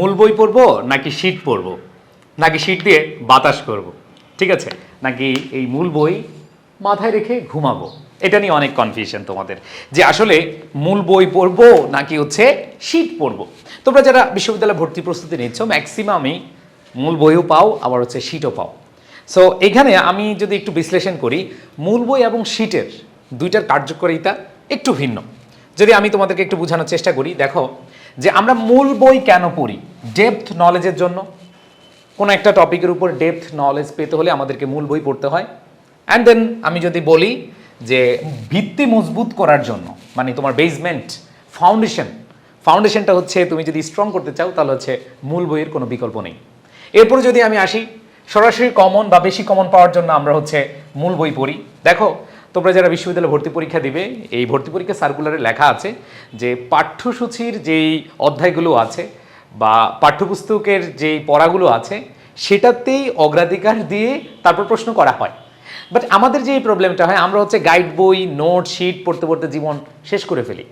মূল বই পড়ব নাকি শীট পড়ব? নাকি শীট দিয়ে বাতাস করব? ঠিক আছে? নাকি এই মূল বই মাথায় রেখে ঘুমাবো? এটা নিয়ে অনেক কনফিউশন তোমাদের। যে আসলে মূল বই পড়ব নাকি হচ্ছে শীট পড়ব? তোমরা যারা বিশ্ববিদ্যালয়ে ভর্তি প্রস্তুতি নিচ্ছ ম্যাক্সিমামই মূল বইও পাও, আবার হচ্ছে শীটও পাও। সো এখানে আমি যদি একটু বিশ্লেষণ করি, মূল বই এবং শীটের দুইটার কার্যকারিতা একটু ভিন্ন। যদি আমি তোমাদেরকে একটু বোঝানোর চেষ্টা করি, দেখো যে আমরা মূল বই কেন পড়ি? ডেপথ নলেজের জন্য। কোনো একটা টপিকের উপর ডেপথ নলেজ পেতে হলে আমাদেরকে মূল বই পড়তে হয়। অ্যান্ড দেন আমি যদি বলি যে ভিত্তি মজবুত করার জন্য মানে তোমার বেসমেন্ট ফাউন্ডেশন ফাউন্ডেশনটা হচ্ছে তুমি যদি স্ট্রং করতে চাও, তাহলে হচ্ছে মূল বইয়ের কোনো বিকল্প নেই। এরপরে যদি আমি আসি, সরাসরি কমন বা বেশি কমন পাওয়ার জন্য আমরা হচ্ছে মূল বই পড়ি। দেখো তোমরা যারা বিশ্ববিদ্যালয়ে ভর্তি পরীক্ষা দিবে, এই ভর্তি পরীক্ষা সার্কুলারে লেখা আছে যে পাঠ্যসূচির যেই অধ্যায়গুলো আছে বা পাঠ্যপুস্তকের যেই পড়াগুলো আছে, সেটাতেই অগ্রাধিকার দিয়ে তারপর প্রশ্ন করা হয়। বাট আমাদের যে প্রবলেমটা হয়, আমরা হচ্ছে গাইড বই নোট শিট পড়তে পড়তে জীবন শেষ করে ফেলি।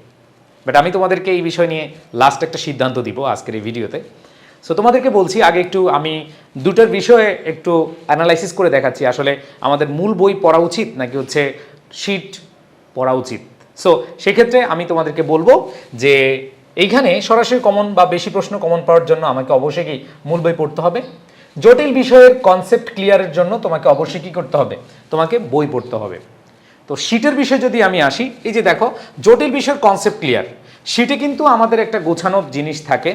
বাট আমি তোমাদেরকে এই বিষয় নিয়ে লাস্ট একটা সিদ্ধান্ত দিব আজকের এই ভিডিওতে সো তোমাদেরকে বলছি, আগে একটু আমি দুটোর বিষয়ে একটু অ্যানালাইসিস করে দেখাচ্ছি। আসলে আমাদের মূল বই পড়া উচিত নাকি হচ্ছে শিট পড়া উচিত। সো সেক্ষেত্রে আমি তোমাদেরকে বলব যে এইখানে সরাসরি কমন বা বেশি প্রশ্ন কমন পাওয়ার জন্য আমাকে অবশ্যই কি মূল বই পড়তে হবে। জটিল বিষয়ের কনসেপ্ট ক্লিয়ারের জন্য তোমাকে অবশ্যই কী করতে হবে? তোমাকে বই পড়তে হবে। তো শীটের বিষয়ে যদি আমি আসি, এই যে দেখো, জটিল বিষয়ের কনসেপ্ট ক্লিয়ার শীটে কিন্তু আমাদের একটা গোছানো জিনিস থাকে।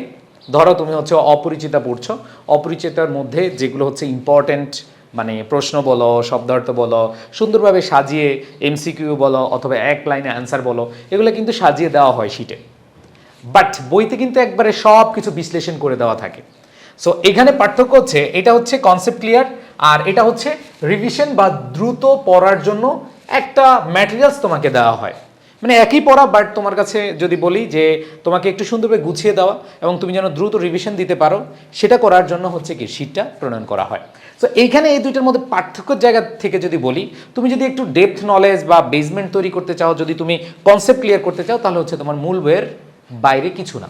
ধরো তুমি হচ্ছে অপরিচিতা পড়ছো। অপরিচিতার মধ্যে যেগুলো হচ্ছে ইম্পর্ট্যান্ট মানে প্রশ্ন বলো, শব্দার্থ বলো, সুন্দরভাবে সাজিয়ে এমসিকিউ বলো অথবা এক লাইনে অ্যান্সার বলো, এগুলো কিন্তু সাজিয়ে দেওয়া হয় শীটে বাট বইতে কিন্তু একবারে সব কিছু বিশ্লেষণ করে দেওয়া থাকে। সো এখানে পার্থক্য হচ্ছে, এটা হচ্ছে কনসেপ্ট ক্লিয়ার আর এটা হচ্ছে রিভিশন বা দ্রুত পড়ার জন্য একটা ম্যাটেরিয়ালস তোমাকে দেওয়া হয়। মানে একই পড়া বাট তোমার কাছে যদি বলি যে তোমাকে একটু সুন্দরভাবে গুছিয়ে দেওয়া এবং তুমি যেন দ্রুত রিভিশন দিতে পারো, সেটা করার জন্য হচ্ছে কি শীটটা প্রণয়ন করা হয়। সো এইখানে এই দুইটার মধ্যে পার্থক্যের জায়গা থেকে যদি বলি, তুমি যদি একটু ডেপথ নলেজ বা বেসমেন্ট তৈরি করতে চাও, যদি তুমি কনসেপ্ট ক্লিয়ার করতে চাও, তাহলে হচ্ছে তোমার মূল বইয়ের বাইরে কিছু না।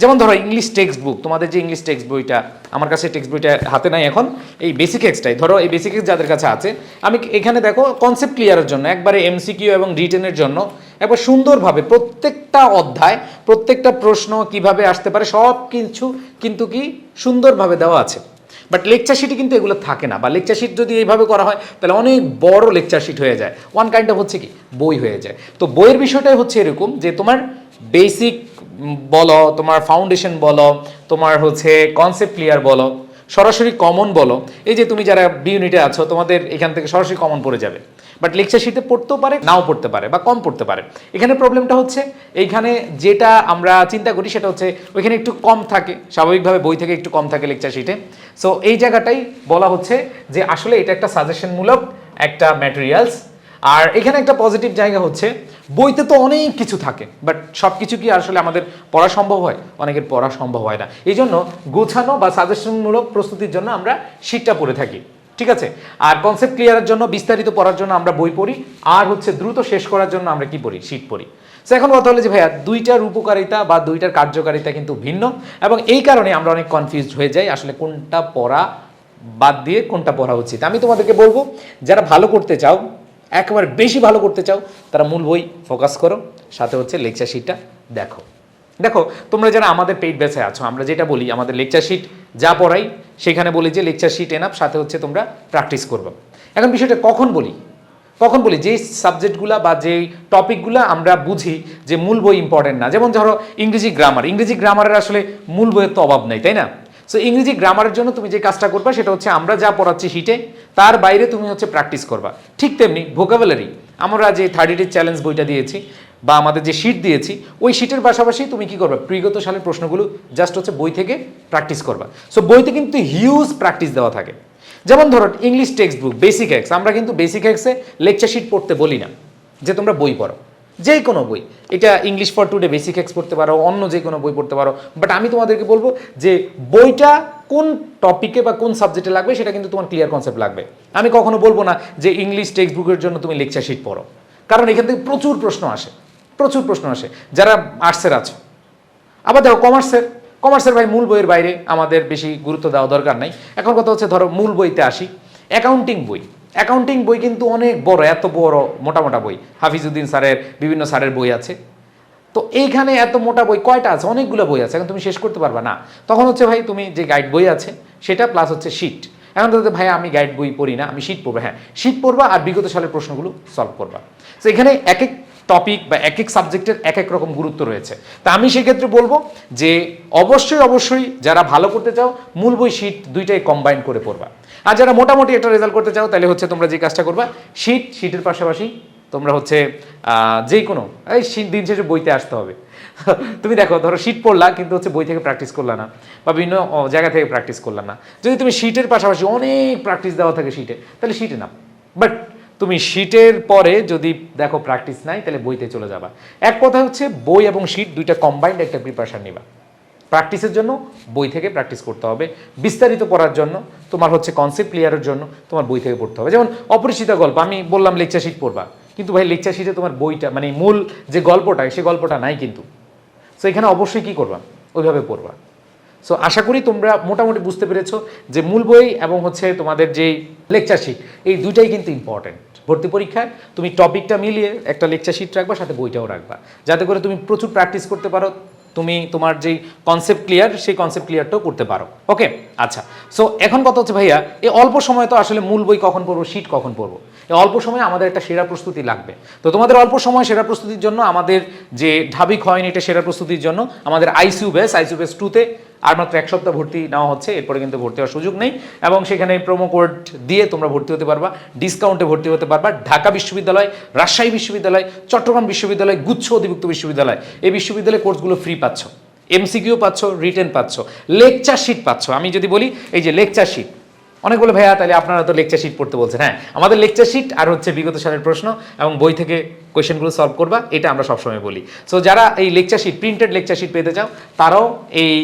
যেমন ধরো ইংলিশ টেক্সট বুক তোমাদের যে ইংলিশ টেক্সট বইটা, আমার কাছে টেক্সট বইটা হাতে নাই এখন, এই বেসিক এক্সটাই ধরো এই বেসিক এক্স যাদের কাছে আছে, আমি এখানে দেখো কনসেপ্ট ক্লিয়ারের জন্য, একবারে এমসিকিউ এবং রিটেনের জন্য একবার সুন্দরভাবে প্রত্যেকটা অধ্যায়, প্রত্যেকটা প্রশ্ন কীভাবে আসতে পারে, সব কিছু কিন্তু কি সুন্দরভাবে দেওয়া আছে। বাট লেকচার শিটে কিন্তু এগুলো থাকে না। বা লেকচার শিট যদি এইভাবে করা হয়, তাহলে অনেক বড় লেকচার শিট হয়ে যায়। ওয়ান কাইন্ড অফ হচ্ছে কি? বই হয়ে যায়। তো বইয়ের বিষয়টাই হচ্ছে এরকম যে তোমার বেসিক বলো, তোমার ফাউন্ডেশন বলো, তোমার হচ্ছে কনসেপ্ট ক্লিয়ার বলো, সরাসরি কমন বলো। এই যে তুমি যারা বি ইউনিটে আছো, তোমাদের এখান থেকে সরাসরি কমন পড়ে যাবে। বাট লেকচার শিটে পড়তেও পারে, নাও পড়তে পারে বা কম পড়তে পারে। এখানে প্রবলেমটা হচ্ছে, এইখানে যেটা আমরা চিন্তা করি সেটা হচ্ছে, ওইখানে একটু কম থাকে, স্বাভাবিকভাবে বই থেকে একটু কম থাকে লেকচার শিটে সো এই জায়গাটাই বলা হচ্ছে যে আসলে এটা একটা সাজেশনমূলক একটা ম্যাটেরিয়ালস আর এখানে একটা পজিটিভ জায়গা হচ্ছে, বইতে তো অনেক কিছু থাকে বাট সব কিছু কি আসলে আমাদের পড়া সম্ভব হয়? অনেকের পড়া সম্ভব হয় না। এই জন্য গোছানো বা সাজেশনমূলক প্রস্তুতির জন্য আমরা শীটটা পড়ে থাকি। ঠিক আছে? আর কনসেপ্ট ক্লিয়ারের জন্য, বিস্তারিত পড়ার জন্য আমরা বই পড়ি। আর হচ্ছে দ্রুত শেষ করার জন্য আমরা কি পড়ি? শীট পড়ি। সো এখন কথা হলো যে ভাইয়া দুইটার উপকারিতা বা দুইটার কার্যকারিতা কিন্তু ভিন্ন এবং এই কারণে আমরা অনেক কনফিউজড হয়ে যাই আসলে কোনটা পড়া বাদ দিয়ে কোনটা পড়া উচিত। আমি তোমাদেরকে বলব, যারা ভালো করতে চাও, একেবারে বেশি ভালো করতে চাও, তারা মূল বই ফোকাস করো। সাথে হচ্ছে লেকচার শিটটা দেখো। দেখো, তোমরা যারা আমাদের পেইড ব্যাচে আছো, আমরা যেটা বলি, আমাদের লেকচার শিট যা পড়াই সেখানে বলি যে লেকচার শিট এনাপ সাথে হচ্ছে তোমরা প্র্যাকটিস করবে। এখন বিষয়টা কখন বলি? কখন বলি? যেই সাবজেক্টগুলা বা যেই টপিকগুলো আমরা বুঝি যে মূল বই ইম্পর্টেন্ট না। যেমন ধরো ইংরেজি গ্রামার ইংরেজি গ্রামারের আসলে মূল বইয়ের তো অভাব নেই, তাই না? সো ইংরেজি গ্রামারের জন্য তুমি যে কাজটা করবা সেটা হচ্ছে আমরা যা পড়াচ্ছি হিটে তার বাইরে তুমি হচ্ছে প্র্যাকটিস করবা। ঠিক তেমনি ভোকাবুলারি আমরা যে থার্টি চ্যালেঞ্জ বইটা দিয়েছি বা আমাদের যে শিট দিয়েছি, ওই শিটের পাশাপাশি তুমি কি করবে? প্রিগত সালের প্রশ্নগুলো জাস্ট হচ্ছে বই থেকে প্র্যাকটিস করবা। সো বইতে কিন্তু হিউজ প্র্যাকটিস দেওয়া থাকে। যেমন ধরো English text book basic X আমরা কিন্তু বেসিক এক্সে লেকচার শিট পড়তে বলি না, যে তোমরা বই পড়ো। যে কোনো বই। এটা English for today basic X পড়তে পারো, অন্য যে কোনো বই পড়তে পারো। বাট আমি তোমাদেরকে বলব যে বইটা কোন টপিকে বা কোন সাবজেক্টে লাগবে, সেটা কিন্তু তোমার ক্লিয়ার কনসেপ্ট লাগবে। আমি কখনো বলব না যে ইংলিশ টেক্সট বুকের জন্য তুমি লেকচার শিট পড়ো। কারণ এখান থেকে প্রচুর প্রশ্ন আসে। প্রচুর প্রশ্ন আসে। যারা আর্টসের আছে। আবার দেখো কমার্সের কমার্সের ভাই মূল বইয়ের বাইরে আমাদের বেশি গুরুত্ব দেওয়া দরকার নাই। এখন কথা হচ্ছে ধরো মূল বইতে আসি। অ্যাকাউন্টিং বই। অ্যাকাউন্টিং বই কিন্তু অনেক বড়, এত বড়, মোটা মোটা বই। হাফিজুদ্দিন স্যারের, বিভিন্ন স্যারের বই আছে। তো এইখানে এত মোটা বই কয়টা আছে? অনেকগুলো বই আছে। এখন তুমি শেষ করতে পারবে না। তখন হচ্ছে ভাই তুমি যে গাইড বই আছে, সেটা প্লাস হচ্ছে শিট এখন তো ভাই আমি গাইড বই পড়ি না, আমি শিট পড়ব। হ্যাঁ শিট পড়বা আর বিগত সালের প্রশ্নগুলো সলভ করবা। তো এখানে এক এক টপিক বা এক এক সাবজেক্টের এক এক রকম গুরুত্ব রয়েছে। তা আমি সেক্ষেত্রে বলব যে, অবশ্যই অবশ্যই যারা ভালো করতে চাও, মূল বই শিট দুইটাই কম্বাইন করে পড়বা। আর যারা মোটামুটি একটা রেজাল্ট করতে চাও, তাহলে হচ্ছে তোমরা যে কাজটা করবা শিট শিটের পাশাপাশি তোমরা হচ্ছে যে কোনো, এই শীত দিন শেষে বইতে আসতে হবে। তুমি দেখো, ধরো শীত পড়লা, কিন্তু হচ্ছে বই থেকে প্র্যাকটিস করলা না, বা বিভিন্ন জায়গা থেকে প্র্যাকটিস করলা না। যদি তুমি শীটের পাশাপাশি অনেক প্র্যাকটিস দেওয়া থাকে শীটে তাহলে শীটে নাও। বাট তুমি শীটের পরে যদি দেখো প্র্যাকটিস নাই, তাহলে বইতে চলে যাবা। এক কথা হচ্ছে, বই এবং শীট দুইটা কম্বাইন্ড একটা প্রিপারেশান নিবা। প্র্যাকটিসের জন্য, বই থেকে প্র্যাকটিস করতে হবে। বিস্তারিত পড়ার জন্য, তোমার হচ্ছে কনসেপ্ট ক্লিয়ারের জন্য, তোমার বই থেকে পড়তে হবে। যেমন অপরিচিত গল্প, আমি বললাম লেকচার শিট পড়বা। কিন্তু ভাই লেকচার শিটে তোমার বইটা মানে মূল যে গল্পটা, সে গল্পটা নাই কিন্তু। সো এখানে অবশ্যই কী করবা? ওইভাবে পড়বা। সো আশা করি তোমরা মোটামুটি বুঝতে পেরেছ যে মূল বই এবং হচ্ছে তোমাদের যেই লেকচার শিট এই দুইটাই কিন্তু ইম্পর্টেন্ট ভর্তি পরীক্ষায় তুমি টপিকটা মিলিয়ে একটা লেকচার শিট রাখবা, সাথে বইটাও রাখবা। যাতে করে তুমি প্রচুর প্র্যাকটিস করতে পারো, তুমি তোমার যেই কনসেপ্ট ক্লিয়ার সেই কনসেপ্ট ক্লিয়ারটাও করতে পারো। ওকে আচ্ছা। সো এখন কথা হচ্ছে ভাইয়া, এই অল্প সময় তো আসলে মূল বই কখন পড়ব শিট কখন পড়ব? এই অল্প সময়ে আমাদের একটা সেরা প্রস্তুতি লাগবে। তো তোমাদের অল্প সময় সেরা প্রস্তুতির জন্য আমাদের যে ঢাবিক হয়নি এটা সেরা প্রস্তুতির জন্য আমাদের আইসিউ বেস আইসিউ বেস টুতে আর মাত্র এক সপ্তাহ ভর্তি নেওয়া হচ্ছে, এরপরে কিন্তু ভর্তি হওয়ার সুযোগ নেই। এবং সেখানে প্রোমো কোড দিয়ে তোমরা ভর্তি হতে পারবা ডিসকাউন্টে ভর্তি হতে পারবা। ঢাকা বিশ্ববিদ্যালয়, রাজশাহী বিশ্ববিদ্যালয়, চট্টগ্রাম বিশ্ববিদ্যালয়, গুচ্ছ অধিভুক্ত বিশ্ববিদ্যালয়, এই বিশ্ববিদ্যালয়ে কোর্সগুলো ফ্রি পাচ্ছ। এমসিকিউ পাচ্ছ রিটেন পাচ্ছ লেকচার শিট পাচ্ছ। আমি যদি বলি, এই যে লেকচার শিট অনেক বলে, ভাইয়া, তাহলে আপনারা তো লেকচার শিট পড়তে বলছেন। হ্যাঁ আমাদের লেকচার শিট আর হচ্ছে বিগত সালের প্রশ্ন এবং বই থেকে কোয়েশ্চেনগুলো সলভ করবা, এটা আমরা সবসময় বলি। সো যারা এই lecture sheet printed lecture sheet পেতে চাও, তারাও এই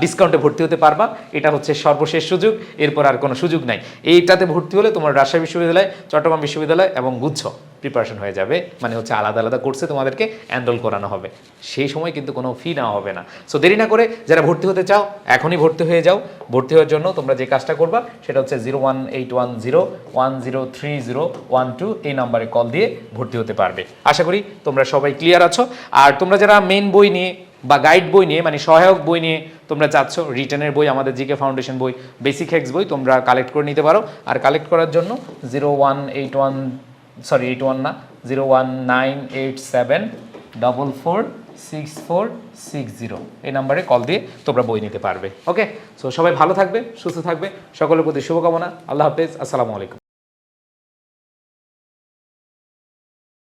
ডিসকাউন্টে ভর্তি হতে পারবা। এটা হচ্ছে সর্বশেষ সুযোগ, এরপর আর কোনো সুযোগ নাই। এইটাতে ভর্তি হলে তোমার রাজশাহী বিশ্ববিদ্যালয়, চট্টগ্রাম বিশ্ববিদ্যালয় এবং গুচ্ছ প্রিপারেশন হয়ে যাবে। মানে হচ্ছে আলাদা আলাদা কোর্সে তোমাদেরকে এনরোল করানো হবে। সেই সময় কিন্তু কোনো ফি নেওয়া হবে না। সো দেরি না করে যারা ভর্তি হতে চাও, এখনই ভর্তি হয়ে যাও। ভর্তি হওয়ার জন্য তোমরা যে কাজটা করবা, সেটা হচ্ছে zero one eight one zero one zero three zero one two এই নাম্বারে কল দিয়ে ভর্তি হতে পারবে। আশা করি তোমরা সবাই ক্লিয়ার আছো। আর তোমরা যারা মেন বই নিয়ে বা গাইড বই নিয়ে মানে সহায়ক বই নিয়ে তোমরা চাচ্ছ রিটার্নের বই, আমাদের জিকে ফাউন্ডেশন বই বেসিক হেক্স বই তোমরা কালেক্ট করে নিতে পারো। আর কালেক্ট করার জন্য zero one eight one sorry eight one না zero one nine eight seven double four six four six zero এই নাম্বারে কল দিয়ে তোমরা বই নিতে পারবে। ওকে সো সবাই ভালো থাকবে, সুস্থ থাকবে, সকলের প্রতি শুভকামনা। আল্লাহ হাফেজ, আসসালামু আলাইকুম।